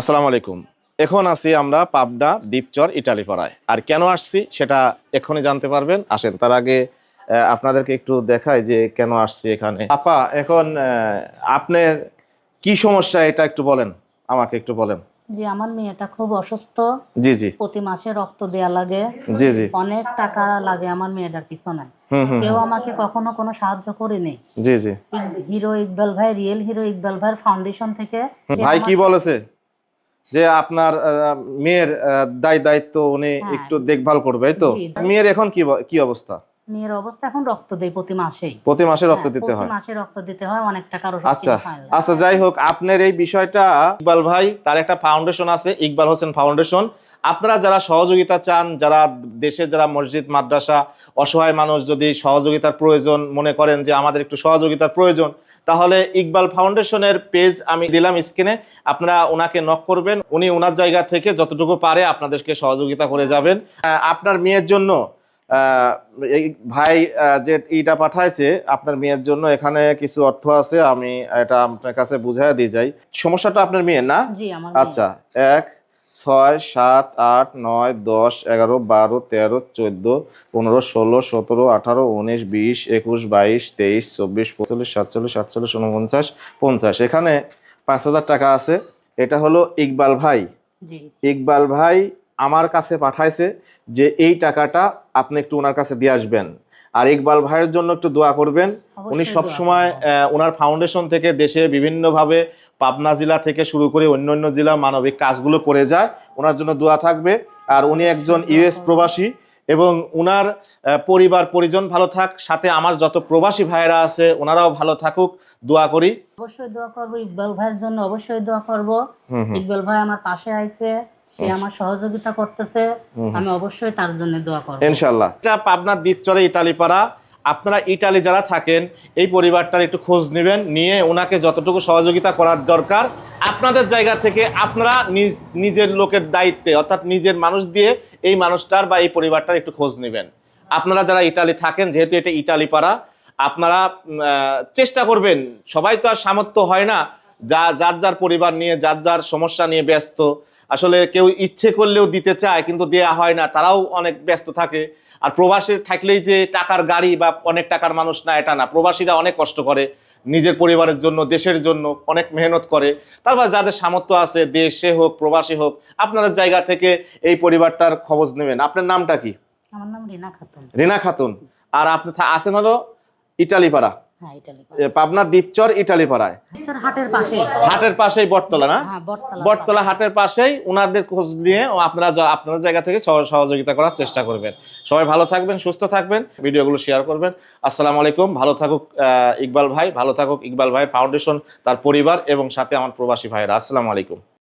আসসালামু আলাইকুম। এখন আছি আমরা পাবনা দ্বীপচর ইটালি পাড়ায়। আর কেন আসছি সেটা এক্ষুনি জানতে পারবেন। আসেন তার আগে আপনাদেরকে একটু দেখাই যে কেন আসছি এখানে। আপা এখন আপনার কি সমস্যা এটা একটু বলেন। আমাকে একটু বলেন। জি আমার মেয়েটা খুব অসুস্থ। জি জি। প্রতি মাসে রক্ত দেয়া লাগে। জি জি। অনেক টাকা লাগে আমার মেয়েটার পিছনে। কেউ আমাকে কখনো কোনো সাহায্য করেনি। জি জি। হিরো ইকবাল ভাই রিয়েল হিরো ইকবাল ভাই ফাউন্ডেশন থেকে ভাই কি বলেছে? যে আপনার মেয়ের দায় দায়িত্ব উনি হ্যাঁ। একটু দেখভাল করবে তো। মেয়ের এখন কি কি অবস্থা মেয়ের অবস্থা এখন রক্ত দেয় প্রতি মাসেই প্রতি মাসে রক্ত হ্যাঁ, দিতে হয় মাসে রক্ত দিতে হয় অনেক টাকার আচ্ছা। আচ্ছা যাই হোক আপনার এই বিষয়টা ইকবাল ভাই তার একটা ফাউন্ডেশন আছে ইকবাল হোসেন ফাউন্ডেশন আপনারা যারা সহযোগিতা চান যারা দেশে যারা মসজিদ মাদ্রাসা অসহায় মানুষ যদি সহযোগিতার প্রয়োজন মনে করেন যে আমাদের একটু সহযোগিতার প্রয়োজন তাহলে ইকবাল ফাউন্ডেশনের পেজ আমি দিলাম স্ক্রিনে। আপনারা ওনাকে নক করবেন। উনি ওনার জায়গা থেকে যতটুকু পারে আপনাদেরকে সহযোগিতা করে যাবেন। আপনার মেয়ের জন্য ভাই যে ইটা পাঠাইছে আপনার মেয়ের জন্য এখানে কিছু অর্থ আছে আমি এটা আপনার কাছে বুঝাই দিয়ে যাই। সমস্যাটা আপনার মেয়ের না। আচ্ছা এক ছয় সাত আট নয় দশ এগারো বারো তেরো চোদ্দ পনেরো ষোলো সতেরো আঠারো উনিশ বিশ একুশ বাইশ তেইশ চব্বিশ পঁয়তাল্লিশ সাতচল্লিশ সাতচল্লিশ উনপঞ্চাশ পঞ্চাশ। এখানে পাঁচ হাজার টাকা আছে। এটা হলো ইকবাল ভাই। ইকবাল ভাই আমার কাছে পাঠাইছে যে এই টাকাটা আপনি একটু ওনার কাছে দিয়ে আসবেন। আর ইকবাল ভাইয়ের জন্য একটু দোয়া করবেন। উনি সবসময় সব ওনার ফাউন্ডেশন থেকে দেশে বিভিন্নভাবে পাবনা জেলা থেকে শুরু করে অন্য অন্য জেলা মানবিক কাজগুলো করে যায়। ওনার জন্য দোয়া থাকবে। আর উনি একজন ইউএস প্রবাসী এবং উনার পরিবার পরিজন ভালো থাক। সাথে আমার যত প্রবাসী ভাইয়েরা আছে ওনারাও ভালো থাকুক। দোয়া করি। অবশ্যই দোয়া করব। ইকবাল ভাইয়ের জন্য অবশ্যই দোয়া করব। ইকবাল ভাই আমার পাশে আইছে। সে। আমার সহযোগিতা করতেছে। আমি অবশ্যই তার জন্য দোয়া করব। ইনশাল্লাহ এটা পাবনার দ্বীপচরে ইতালিপাড়া। আপনারা ইটালি যারা থাকেন, এই পরিবারটার একটু খোঁজ নেবেন, নিয়ে ওনাকে যতটুকু সহযোগিতা করার দরকার। আপনাদের জায়গা থেকে আপনারা নিজ, নিজের লোকের দায়িত্বে, অর্থাৎ নিজের মানুষ দিয়ে এই মানুষটার বা এই পরিবারটার একটু খোঁজ নেবেন। আপনারা যারা ইটালি থাকেন, যেহেতু এটা ইটালি পাড়া, আপনারা চেষ্টা করবেন। সবাই তো আর সামর্থ্য হয় না। যা, যার যার পরিবার নিয়ে, যার যার সমস্যা নিয়ে ব্যস্ত। আসলে কেউ ইচ্ছে করলেও দিতে চায়, কিন্তু দেয়া হয় না। তারাও অনেক ব্যস্ত থাকে। আর প্রবাসে থাকলেই যে টাকার গাড়ি বা অনেক টাকার মানুষ না এটা না। প্রবাসীরা অনেক কষ্ট করে নিজের পরিবারের জন্য দেশের জন্য অনেক মেহনত করে। তারপর যাদের সামর্থ্য আছে দেশে হোক প্রবাসী হোক আপনাদের জায়গা থেকে এই পরিবারটার খবর নেবেন। আপনার নামটা কি? আমার নাম রিনা খাতুন। রিনা খাতুন। আর আপনি আছেন হলো ইটালি পাড়া হ্যাঁ ইটালি পাবনা দ্বীপচর ইটালি পাড়ায়। হাটের হাটের পাশে হাটের পাশেই বটতলা না? হ্যাঁ বটতলা। হাটের পাশেই ওনাদের খোঁজ নিয়ে আপনারা আপনাদের জায়গা থেকে সহ- সহযোগিতা করার চেষ্টা করবেন। সবাই ভালো থাকবেন সুস্থ থাকবেন ভিডিওগুলো শেয়ার করবেন। আসসালামু আলাইকুম ভালো থাকুক আহ, ইকবাল ভাই ভালো থাকুক ইকবাল ভাই ফাউন্ডেশন তার পরিবার এবং সাথে আমার প্রবাসী ভাইরা আসসালামু আলাইকুম।